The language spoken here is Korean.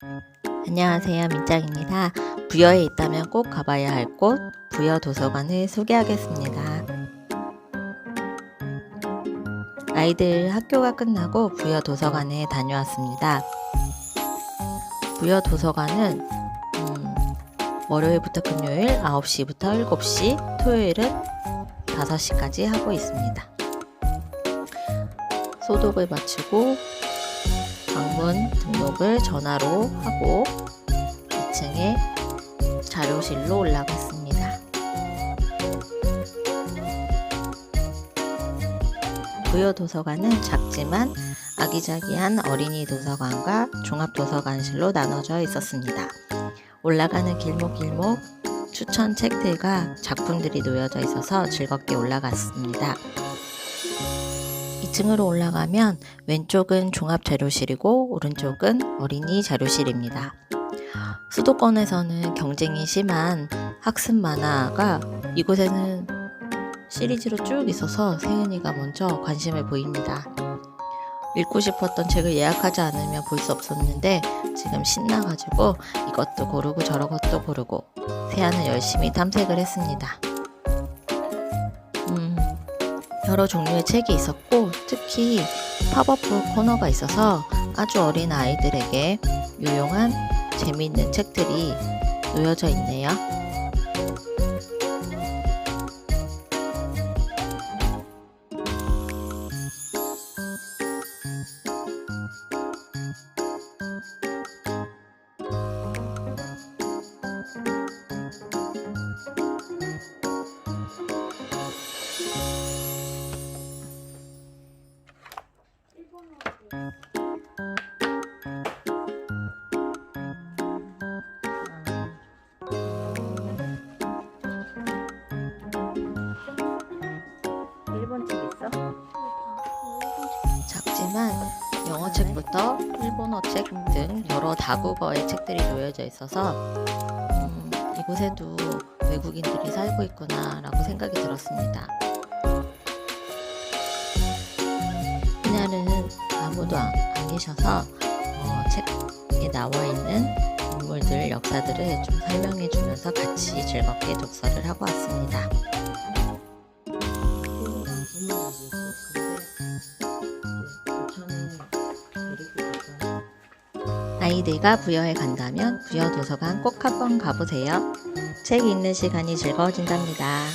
안녕하세요. 민짱입니다. 부여에 있다면 꼭 가봐야 할 곳, 부여 도서관을 소개하겠습니다. 아이들 학교가 끝나고 부여 도서관에 다녀왔습니다. 부여 도서관은 음, 월요일부터 금요일 9시부터 7시, 토요일은 5시까지 하고 있습니다. 소독을 마치고 방문 등록을 전화로 하고 2층에 자료실로 올라갔습니다. 부여 도서관은 작지만 아기자기한 어린이 도서관과 종합 도서관실로 나눠져 있었습니다. 올라가는 길목길목 추천 책들과 작품들이 놓여져 있어서 즐겁게 올라갔습니다. 2층으로 올라가면 왼쪽은 종합 자료실이고 오른쪽은 어린이 자료실입니다. 수도권에서는 경쟁이 심한 학습 만화가 이곳에는 시리즈로 쭉 있어서 세은이가 먼저 관심을 보입니다. 읽고 싶었던 책을 예약하지 않으면 볼 수 없었는데 지금 신나가지고 이것도 고르고 저것도 고르고 세아는 열심히 탐색을 했습니다. 여러 종류의 책이 있었고 특히 팝업북 코너가 있어서 아주 어린 아이들에게 유용한 재미있는 책들이 놓여져 있네요. 작지만 영어 책부터 일본어 책 등 여러 다국어의 책들이 놓여져 있어서 음, 이곳에도 외국인들이 살고 있구나라고 생각이 들었습니다. 아무도 안, 안 계셔서 어, 책에 나와 있는 인물들 역사들을 좀 설명해 주면서 같이 즐겁게 독서를 하고 왔습니다. 아이들과 부여에 간다면 부여 도서관 꼭 한번 가보세요. 책 읽는 시간이 즐거워진답니다.